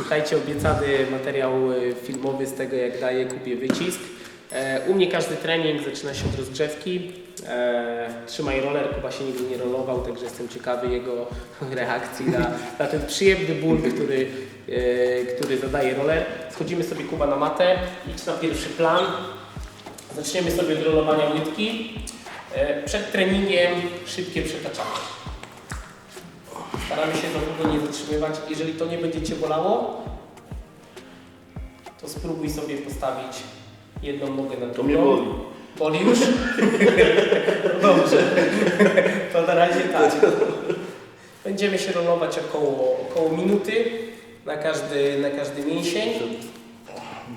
Słuchajcie, obiecany materiał e, filmowy z tego, jak daję, kupię wycisk. E, U mnie każdy trening zaczyna się od rozgrzewki. E, Trzymaj roller, Kuba się nigdy nie rolował, także jestem ciekawy jego reakcji na, na ten przyjemny ból, który, e, który zadaje roller. Schodzimy sobie Kuba na matę, idź na pierwszy plan. Zaczniemy sobie od rolowania łydki. Przed treningiem szybkie przetaczanie. Staramy się za długo nie zatrzymywać. Jeżeli to nie będzie Cię bolało, to spróbuj sobie postawić jedną nogę na drugą. To mnie boli. Boli już? Dobrze. To na razie tak. Będziemy się rolować około, około minuty na każdy, na każdy mięsień.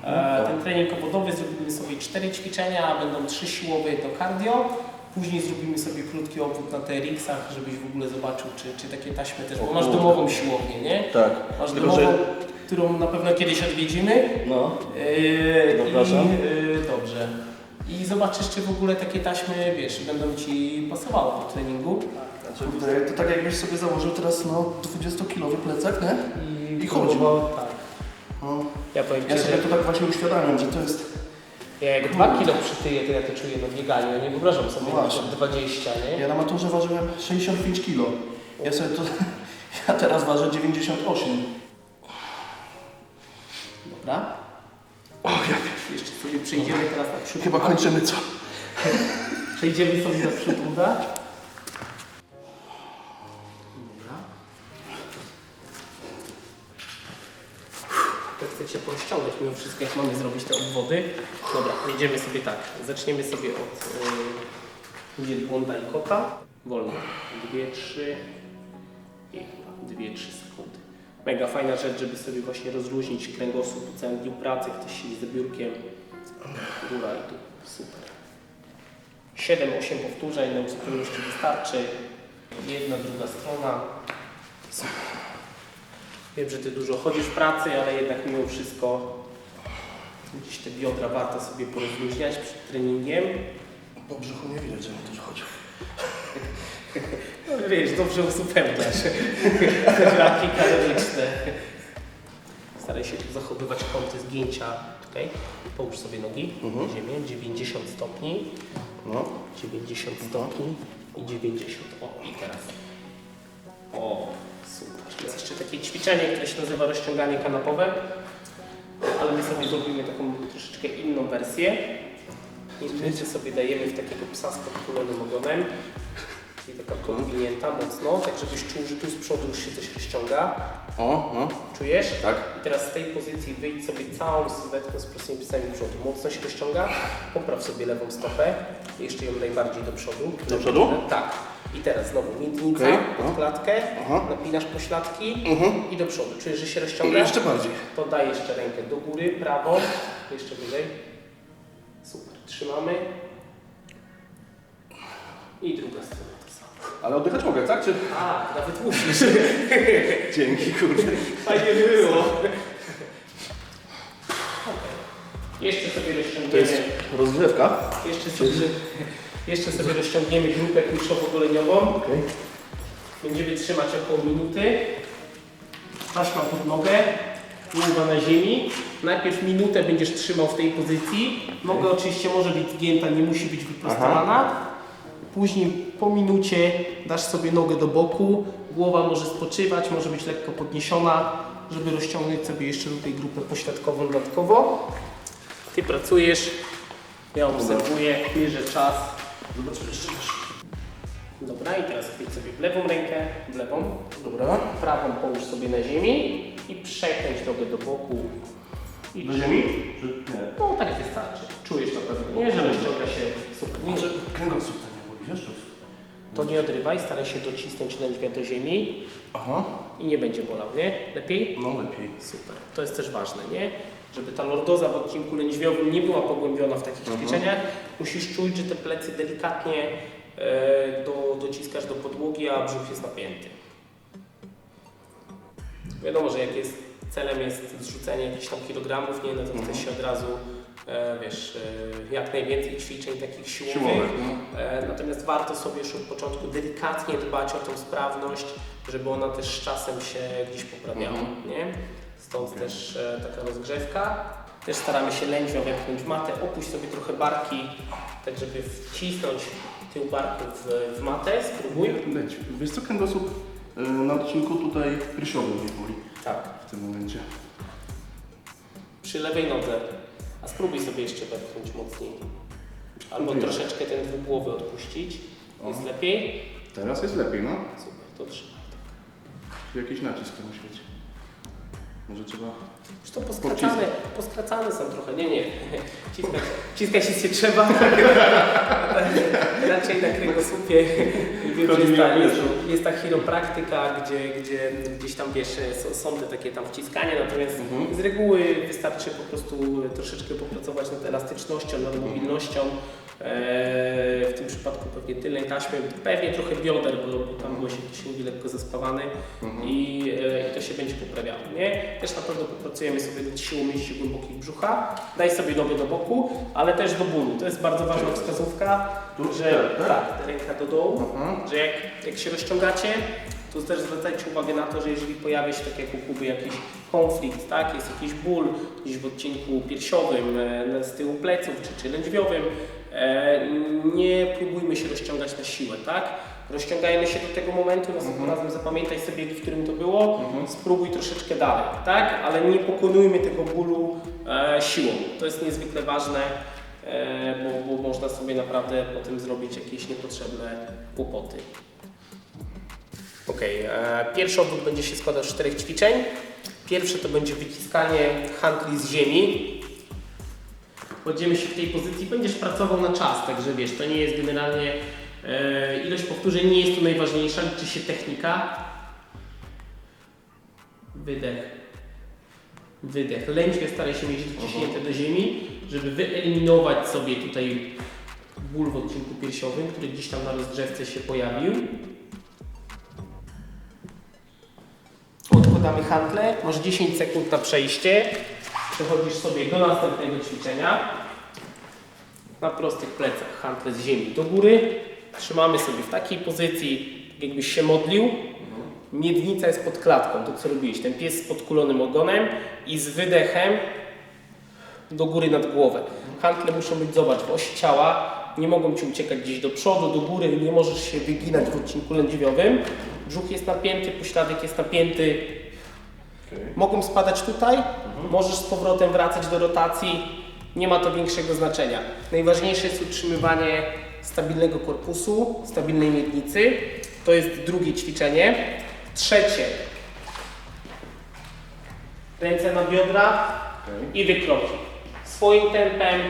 E, Ten trening owodowy zrobimy sobie cztery ćwiczenia, będą trzy siłowe, jedno cardio. Później zrobimy sobie krótki obwód na TRX-ach, żebyś w ogóle zobaczył, czy, czy takie taśmy też, bo masz domową siłownię, nie? Tak. Masz Tylko, domową, że- którą na pewno kiedyś odwiedzimy. No. Yy, Zapraszam. I, yy, dobrze. I zobaczysz, czy w ogóle takie taśmy, wiesz, będą Ci pasowały do treningu. Znaczy, to tak jakbyś sobie założył teraz no 20-kilowy plecak, nie? I, I chodzi. próbował- Tak. No. Ja powiem Ja Ci, sobie że to tak właśnie uświadamiam, że to jest... ja jak 2 kilo przytyję, to ja to czuję na bieganiu. Ja nie wyobrażam sobie No właśnie. przykład 20, nie? Ja na maturze ważyłem 65 kilo. Ja sobie to... Ja teraz ważę 98. Dobra. O, ja Jeszcze sobie przejdziemy teraz na przód. Chyba kończymy co? Przejdziemy sobie na przód uda. To chcecie pościągnąć mimo wszystko, jak mamy zrobić te obwody. Dobra, jedziemy sobie tak. Zaczniemy sobie od yy, i kota. Wolno. Dwie, trzy i dwie, trzy sekundy. Mega fajna rzecz, żeby sobie właśnie rozluźnić kręgosłup po całym dniu pracy, ktoś siedzi za biurkiem. Góra i tu. Super. 7-8 powtórzeń, na zupełności wystarczy. Jedna, druga strona. Super. Wiem, że Ty dużo chodzisz w pracy, ale jednak mimo wszystko gdzieś te biodra warto sobie porozluźniać przed treningiem. Po brzuchu nie widać, że mi dużo chodzi. No, wiesz, dobrze uzupełniasz. Raki kaloryczne. Staraj się tu zachowywać kąty zgięcia. Tutaj połóż sobie nogi Mhm. na ziemię, 90 stopni. No. 90 stopni i 90. O, i teraz. O, super. Jest jeszcze takie ćwiczenie, które się nazywa rozciąganie kanapowe, ale my sobie zrobimy taką troszeczkę inną wersję. I ręce sobie dajemy w takiego psa z podkulonym ogonem. Czyli taka podwinięta mocno, tak żebyś czuł, że tu z przodu już się coś rozciąga. O. Czujesz? Tak. I teraz z tej pozycji wyjdź sobie całą sylwetką z prostymi plecami do przodu. Mocno się rozciąga. Popraw sobie lewą stopę. Jeszcze ją najbardziej do przodu. Do przodu? Tak. I teraz znowu miednica Okej, pod klatkę. Aha. Napinasz pośladki Mhm. i do przodu. Czujesz, że się rozciąga? Jeszcze bardziej. To daj jeszcze rękę do góry, prawą. Jeszcze wyżej. Super. Trzymamy. I druga strona to samo. Ale oddychać mogę, tak? Czy... A, nawet musisz. Dzięki, kurde. Fajnie było. Jeszcze sobie To rozciągniemy, jest rozgrzewka. jeszcze sobie, jeszcze sobie rozciągniemy grupę kluszowo-goleniową. Okej. Będziemy trzymać około minuty. Taśma pod nogę, głowa na ziemi. Najpierw minutę będziesz trzymał w tej pozycji. Noga oczywiście może być zgięta, nie musi być wyprostowana. Później po minucie dasz sobie nogę do boku, głowa może spoczywać, może być lekko podniesiona, żeby rozciągnąć sobie jeszcze tutaj grupę pośladkową dodatkowo. Ty pracujesz, ja obserwuję, mierzę czas. Zobaczymy jeszcze raz. Dobra, i teraz chwyć sobie w lewą rękę, w lewą, Dobra. prawą połóż sobie na ziemi i przekręć nogę do boku. I Do ziemi? Czy nie? No tak wystarczy. Czujesz na pewno, nie? Że rozciąga się super. Może kręgosłup nie boli, wiesz? to nie odrywaj, staraj się docisnąć lędźwia do ziemi Aha. i nie będzie bolał, nie? Lepiej? No lepiej. Super. To jest też ważne, nie? Żeby ta lordoza w odcinku lędźwiowym nie była pogłębiona w takich ćwiczeniach, musisz czuć, że te plecy delikatnie e, do, dociskasz do podłogi, a brzuch jest napięty. Wiadomo, że jak jest celem jest zrzucenie jakichś tam kilogramów, nie, no to Mhm. chce się od razu, e, wiesz, e, jak najwięcej ćwiczeń takich siłowych. Siłowych, no. Natomiast warto sobie już od początku delikatnie dbać o tą sprawność, żeby ona też z czasem się gdzieś poprawiała. Mhm. Nie? Stąd też e, taka rozgrzewka. Też staramy się lędźwią wepchnąć matę, opuść sobie trochę barki, tak żeby wcisnąć tył barku w, w matę, spróbuj. Leć. Wiesz co, kręgosłup y, na odcinku tutaj prysiowym mnie boli Tak, w tym momencie. przy lewej nodze. A spróbuj sobie jeszcze wepchnąć mocniej. Albo Spróbuję. troszeczkę ten dwugłowy odpuścić. O. Jest lepiej? Teraz jest lepiej, no. Super, to trzymaj. Czy jakiś nacisk musi być? Może trzeba... Już to poskracane, poskracane są trochę. Nie, nie. Ciskać, ciskać się nie trzeba. Raczej na kręgosłupie. Wiem, że jest, ta, jest, jest ta chiropraktyka, gdzie, gdzie gdzieś tam wiesz, są, są te takie tam wciskania, natomiast Mhm. z reguły wystarczy po prostu troszeczkę popracować nad elastycznością, nad mobilnością. Eee, w tym przypadku pewnie tylnej taśmy, pewnie trochę bioder, bo, bo tam było się, się mówi lekko zespawane Mhm. i, e, i to się będzie poprawiało, nie? Też na pewno popracujemy sobie nad siłą mięśni głębokich brzucha, daj sobie nogę do boku, ale też do bólu. To jest bardzo ważna wskazówka, Tu? że Tak, tak? ręka do dołu, Aha. że jak, jak się rozciągacie, to też zwracajcie uwagę na to, że jeżeli pojawia się tak jak u Kuby jakiś konflikt, tak, jest jakiś ból gdzieś w odcinku piersiowym, e, z tyłu pleców czy, czy lędźwiowym, e, nie próbujmy się rozciągać na siłę, tak? Rozciągajmy się do tego momentu, następnym Mhm. razem zapamiętaj sobie, w którym to było, Mhm. spróbuj troszeczkę dalej, tak? Ale nie pokonujmy tego bólu e, siłą. To jest niezwykle ważne, e, bo, bo można sobie naprawdę potem zrobić jakieś niepotrzebne kłopoty. Ok, e, pierwszy odwrót będzie się składał z czterech ćwiczeń. Pierwsze to będzie wyciskanie handli z ziemi. Kładziemy się w tej pozycji, będziesz pracował na czas, także wiesz, to nie jest generalnie e, ilość powtórzeń, nie jest tu najważniejsza, liczy się technika. Wydech. Wydech. Lędźwie staraj się mieć dociśnięte do ziemi, żeby wyeliminować sobie tutaj ból w odcinku piersiowym, który gdzieś tam na rozgrzewce się pojawił. Odkładamy handle, masz 10 sekund na przejście. Przechodzisz sobie do następnego ćwiczenia. Na prostych plecach handle z ziemi do góry. Trzymamy sobie w takiej pozycji, jakbyś się modlił. Miednica jest pod klatką, to co robiłeś. Ten pies z podkulonym ogonem i z wydechem do góry nad głowę. Handle muszą być, zobacz, w osi ciała. Nie mogą Ci uciekać gdzieś do przodu, do góry. Nie możesz się wyginać w odcinku lędźwiowym. Brzuch jest napięty, pośladek jest napięty. Mogą spadać tutaj. Możesz z powrotem wracać do rotacji. Nie ma to większego znaczenia. Najważniejsze jest utrzymywanie stabilnego korpusu, stabilnej miednicy. To jest drugie ćwiczenie. Trzecie. Ręce na biodra i wykroki. Swoim tempem,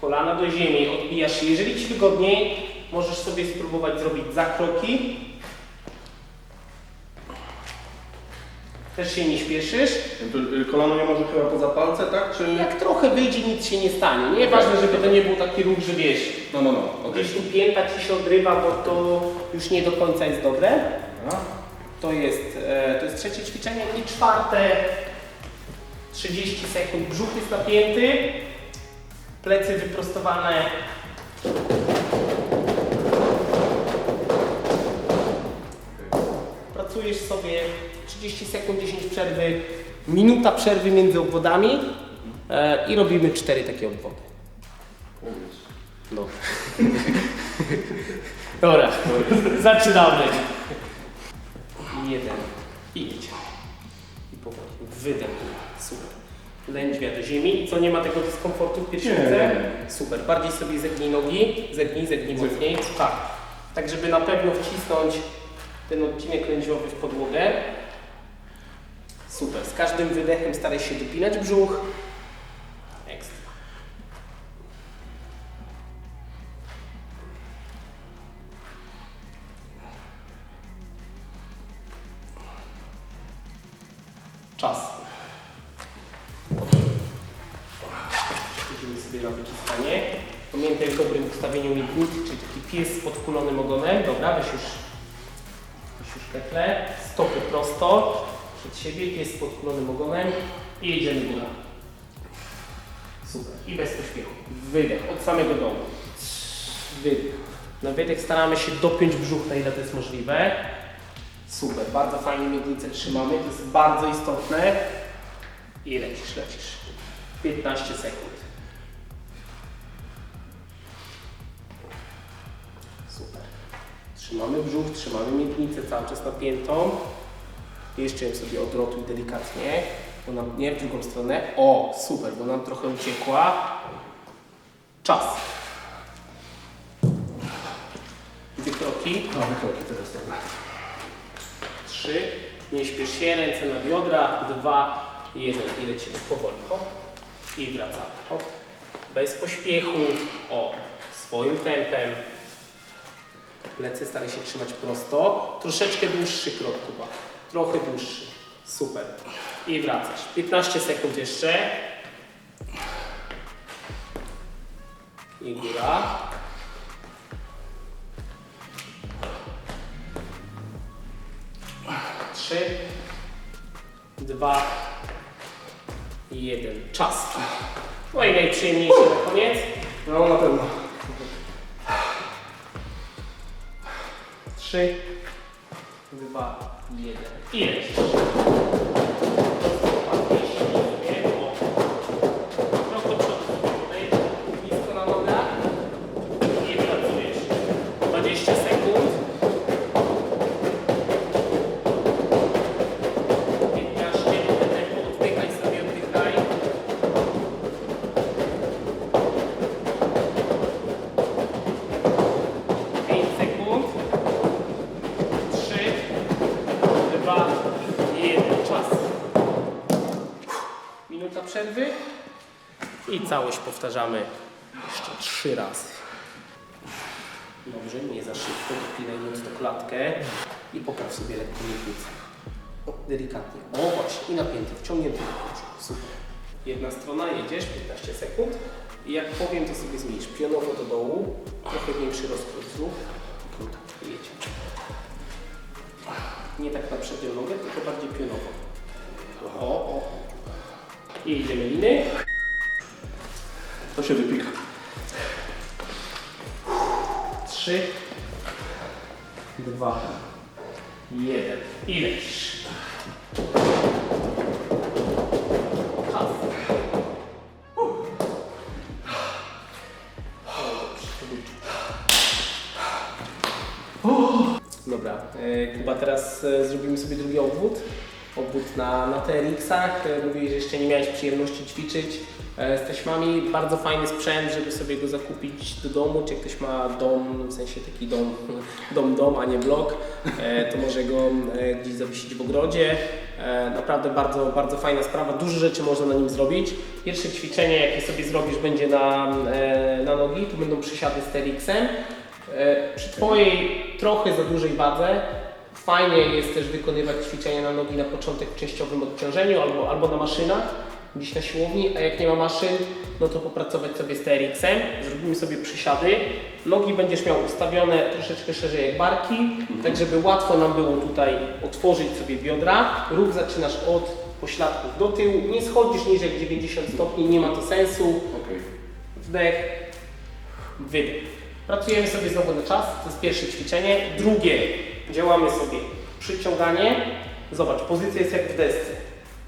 kolana do ziemi, odbijasz się. Jeżeli Ci wygodniej, możesz sobie spróbować zrobić zakroki. Też się nie śpieszysz. To, y, kolano nie może chyba poza palce, tak? Czy... Jak trochę wyjdzie, nic się nie stanie. Nie ważne, żeby to nie był taki ruch, że wiesz, No, no, no. Okej. gdzieś tu pięta Ci się odrywa, bo to już nie do końca jest dobre. Dobra. To jest, e, to jest trzecie ćwiczenie i czwarte 30 sekund. Brzuch jest napięty, plecy wyprostowane. Pracujesz sobie 30 sekund, 10 przerwy, minuta przerwy między obwodami e, i robimy cztery takie obwody. No. Dobra, zaczynamy. Jeden. I idź. I powoli. Wydech. Super. Lędźwia do ziemi. Co, nie ma tego dyskomfortu w piersiówce? Nie. Super. Bardziej sobie zegnij nogi. Zegnij, zegnij mocniej. Tak. Tak, żeby na pewno wcisnąć ten odcinek lędźwiowy w podłogę. Super. Z każdym wydechem staraj się dopinać brzuch. Ekstra. Czas. Przechodzimy sobie na wyciskanie. Pamiętaj o dobrym ustawieniu miednicy, czyli taki pies z podkulonym ogonem. Dobra, weź już, siebie, z podkulonym ogonem i jedziemy góra. Super. I bez pośpiechu. Wydech od samego dołu. Wydech. Na wydech staramy się dopiąć brzuch na ile to jest możliwe. Super, bardzo fajnie miednicę trzymamy, to jest bardzo istotne. I lecisz, lecisz. 15 sekund. Super. Trzymamy brzuch, trzymamy miednicę cały czas napiętą. Jeszcze ją sobie odrotuj delikatnie, bo nam nie w drugą stronę. O, super, bo nam trochę uciekła. Czas. Dwie kroki. Mamy kroki teraz, dobra. Trzy. Nie śpiesz się, ręce na biodra. Dwa, jeden. I lecimy powoli. Hop. I wracamy. Hop. Bez pośpiechu. O, swoim tempem. Plecy staraj się trzymać prosto. Troszeczkę dłuższy krok, Kuba. Trochę dłuższy. Super. I wracasz. 15 sekund jeszcze. I góra. Trzy, dwa, jeden. Czas. No i najprzyjemniejsze na koniec. No na pewno. Trzy, dwa, jeden. I lecisz. Przerwy. I całość powtarzamy jeszcze trzy razy. Dobrze, nie za szybko, dopinaj mocno klatkę i popraw sobie lekko miednicę. O, Delikatnie. O właśnie, i napięty, wciągnięty kurczu. Super. Jedna strona, jedziesz, 15 sekund. I jak powiem, to sobie zmniejsz pionowo do dołu, trochę większy rozkrój znów. I jedziemy. Nie tak na przednią nogę, tylko bardziej pionowo. O, o. I idziemy liny. To się wypika. Trzy, dwa, jeden. I lecisz. Czas. Dobra, e, Kuba, teraz e, zrobimy sobie drugi obwód. Na, na TRX-ach. E, Mówiłeś, że jeszcze nie miałeś przyjemności ćwiczyć e, z taśmami. Bardzo fajny sprzęt, żeby sobie go zakupić do domu. Czy ktoś ma dom, w sensie taki dom, dom, dom, a nie blok, e, to może go e, gdzieś zawiesić w ogrodzie. E, Naprawdę bardzo, bardzo fajna sprawa. Dużo rzeczy można na nim zrobić. Pierwsze ćwiczenie, jakie sobie zrobisz, będzie na, e, na nogi. Tu będą przysiady z TRX-em. E, Przy Twojej trochę za dużej wadze fajnie jest też wykonywać ćwiczenia na nogi na początek w częściowym odciążeniu albo, albo na maszynach, gdzieś na siłowni, a jak nie ma maszyn, no to popracować sobie z TRX-em, zrobimy sobie przysiady. Nogi będziesz miał ustawione troszeczkę szerzej jak barki, tak żeby łatwo nam było tutaj otworzyć sobie biodra. Ruch zaczynasz od pośladków do tyłu, nie schodzisz niżej jak 90 stopni, nie ma to sensu. Okej. Wdech, wydech. Pracujemy sobie znowu na czas, to jest pierwsze ćwiczenie. Drugie, działamy sobie przyciąganie. Zobacz, pozycja jest jak w desce,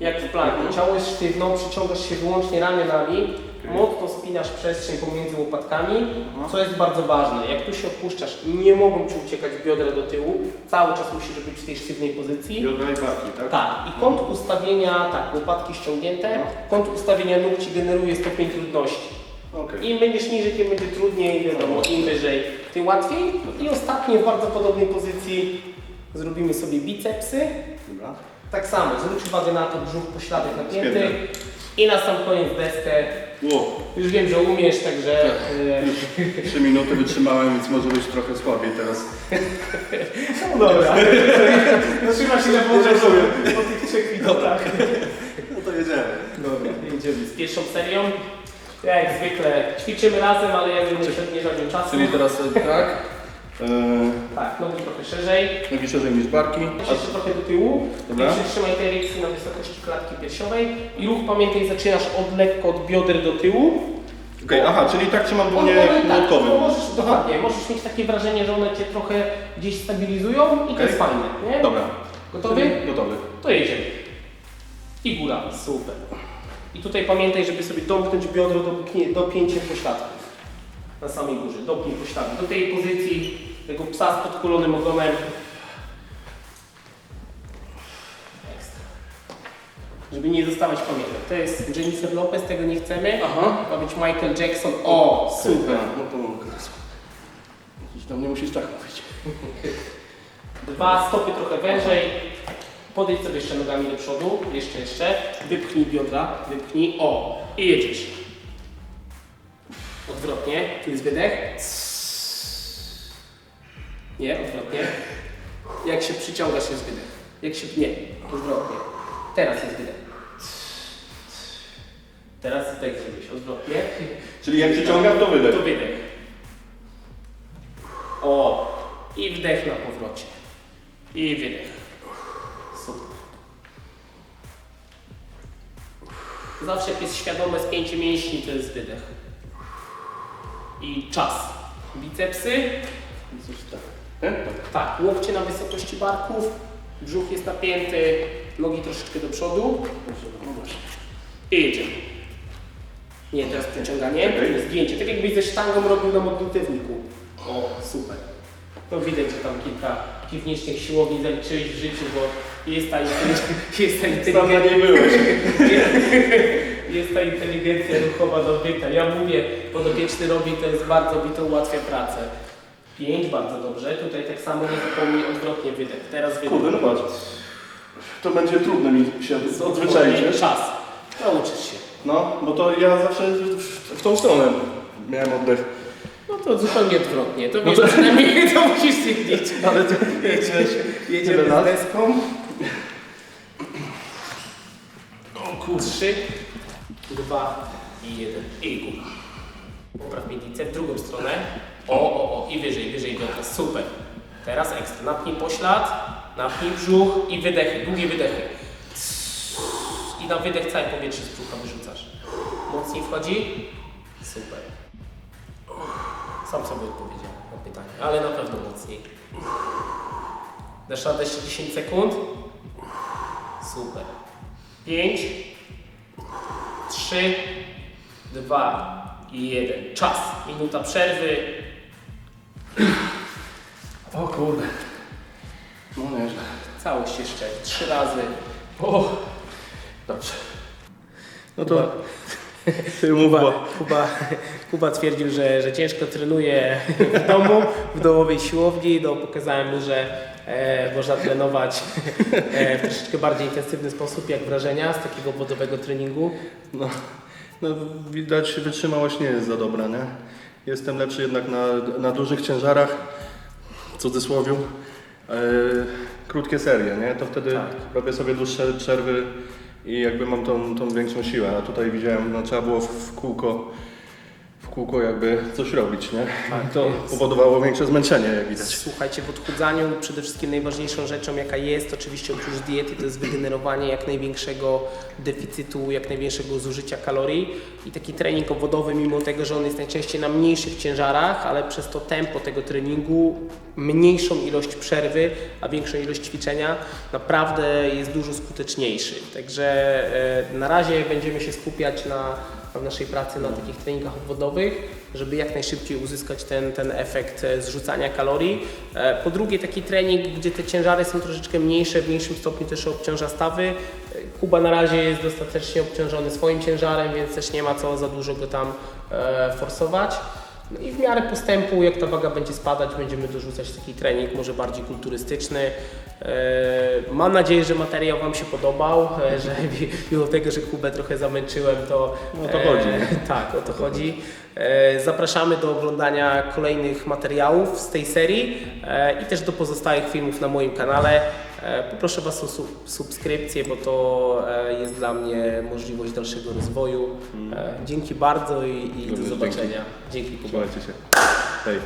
jak w planku. Ciało jest sztywno, przyciągasz się wyłącznie ramionami, mocno spinasz przestrzeń pomiędzy łopatkami, co jest bardzo ważne. Jak tu się odpuszczasz, nie mogą Ci uciekać biodra do tyłu, cały czas musisz być w tej sztywnej pozycji. Biodra i barki, tak? Tak, i kąt ustawienia, tak, łopatki ściągnięte, kąt ustawienia nóg Ci generuje stopień trudności. Okej. Im będziesz niżej, tym będzie trudniej, wiadomo, im wyżej, tym łatwiej. I ostatnie w bardzo podobnej pozycji zrobimy sobie bicepsy. Dobra. Tak samo, zwróć uwagę na to, brzuch pośladek napięty. Świetnie. I na sam koniec deskę. Ło, Już wiem, że umiesz, także e, już 3 minuty wytrzymałem, więc może być trochę słabiej teraz. no dobra. No trzyma się na porze po tych trzech minutach. No to jedziemy. Dobra, jedziemy z pierwszą serią. Jak zwykle ćwiczymy razem, ale ja nie nie żadnym czasu. Czyli teraz e, tak. E, Tak, nogi trochę szerzej. nogi szerzej niż barki. Jeszcze trochę do tyłu. Dobra. Jeszcze trzymaj te ręce na wysokości klatki piersiowej. I ruch pamiętaj, zaczynasz od lekko od bioder do tyłu. Okej, aha, czyli tak trzymam dłonie One- tak, no możesz, dokładnie, możesz mieć takie wrażenie, że one cię trochę gdzieś stabilizują i to Okej. jest fajne, nie? Dobra. Gotowy? Gotowy. To jedziemy. I góra, super. I tutaj pamiętaj, żeby sobie domknąć biodro do, pchnie- do pięcia pośladków. Na samej górze, dopnij pośladki. Do tej pozycji tego psa z podkulonym ogonem. Ekstra. Żeby nie zostawać pamiętny. To jest Jennifer Lopez, tego nie chcemy. Aha. Ma być Michael Jackson. O, super. No to mogę. Jakiś tam nie musisz tak mówić. Dwa stopy trochę wężej. Podejdź sobie jeszcze nogami do przodu. Jeszcze, jeszcze. Wypchnij biodra. Wypchnij. O. I jedziesz. Odwrotnie. Tu jest wydech. Nie, odwrotnie. Jak się przyciągasz jest wydech. Jak się... Nie. Odwrotnie. Teraz jest wydech. Teraz wydech zrobisz. Odwrotnie. Czyli jak przyciągam, to wydech. To wydech. O. I wdech na powrocie. I wydech. Zawsze jest świadome spięcie mięśni, to jest wydech. I czas. Bicepsy. Coś tak. Nie? Tak, łokcie na wysokości barków. Brzuch jest napięty. Nogi troszeczkę do przodu. I jedziemy. Nie, teraz przeciąganie, okay. zdjęcie. Tak jakbyś ze sztangą robił na modlitewniku. O, super. No widać, że tam kilka dziwniejszych siłowni zaliczyłeś w życiu, bo jest ta, inteligencja- jest ta Tam inteligencja. nie byłeś. Jest ta inteligencja ruchowa dobyta. Ja mówię, podopieczny robi, to jest bardzo, mi to ułatwia pracę. Pięć, bardzo dobrze. Tutaj tak samo nie zapomnij odwrotnie wydech. Teraz wydech. Kurde, no patrz. To będzie trudno mi się odzwyczaić, wiesz? Czas. Nauczysz się. No, bo to ja zawsze w, w tą stronę miałem oddech. No to zupełnie odwrotnie. To No wiesz, to- przynajmniej to musisz stwierdzić. Ale ty jedziesz. Jedziemy z deską. O kur... Trzy, dwa i jeden. I góra. Popraw miednicę w drugą stronę. O, o, o. I wyżej, wyżej biodra. Super. Teraz ekstra. Napnij poślad, napnij brzuch i wydechy. Długie wydechy. I na wydech całe powietrze z brzucha wyrzucasz. Mocniej wchodzi. Super. Sam sobie odpowiedziałem na pytanie, ale na pewno mocniej. Dasz radę jeszcze 10 sekund? Super. 5, 3, 2 i 1. Czas. Minuta przerwy. O kurde. No nieźle. Całość jeszcze. 3 razy. O. Dobrze. No Kuba, to Kuba, bo... Kuba, Kuba twierdził, że, że ciężko trenuje w domu, w domowej siłowni. No, pokazałem mu, że e, można trenować e, w troszeczkę bardziej intensywny sposób, jak wrażenia z takiego wodowego treningu. No, no widać wytrzymałość nie jest za dobra, nie? Jestem lepszy jednak na, na dużych ciężarach, w cudzysłowiu. E, krótkie serie, nie? To wtedy Tak. robię sobie dłuższe przerwy i jakby mam tą, tą większą siłę. A tutaj widziałem, no trzeba było w, kółko kółko jakby coś robić, nie? Tak, to jest. powodowało większe zmęczenie, jak widać. Słuchajcie, w odchudzaniu przede wszystkim najważniejszą rzeczą, jaka jest, oczywiście oprócz diety, to jest wygenerowanie jak największego deficytu, jak największego zużycia kalorii. I taki trening obwodowy, mimo tego, że on jest najczęściej na mniejszych ciężarach, ale przez to tempo tego treningu, mniejszą ilość przerwy, a większą ilość ćwiczenia, naprawdę jest dużo skuteczniejszy. Także e, na razie będziemy się skupiać na naszej pracy na takich treningach obwodowych, żeby jak najszybciej uzyskać ten, ten efekt e, zrzucania kalorii. E, Po drugie taki trening, gdzie te ciężary są troszeczkę mniejsze, w mniejszym stopniu też obciąża stawy. E, Kuba na razie jest dostatecznie obciążony swoim ciężarem, więc też nie ma co za dużo go tam forsować. No i w miarę postępu, jak ta waga będzie spadać, będziemy dorzucać taki trening może bardziej kulturystyczny. E, Mam nadzieję, że materiał Wam się podobał, e, że mimo tego, że Kubę trochę zamęczyłem, to... No o to chodzi, e? Tak, o to chodzi. Zapraszamy do oglądania kolejnych materiałów z tej serii i też do pozostałych filmów na moim kanale. E, Poproszę Was o su- subskrypcję, bo to e, jest dla mnie możliwość dalszego rozwoju. E, Dzięki bardzo i, i do zobaczenia. Dzięki, Kuba. Trzymajcie się. Hej.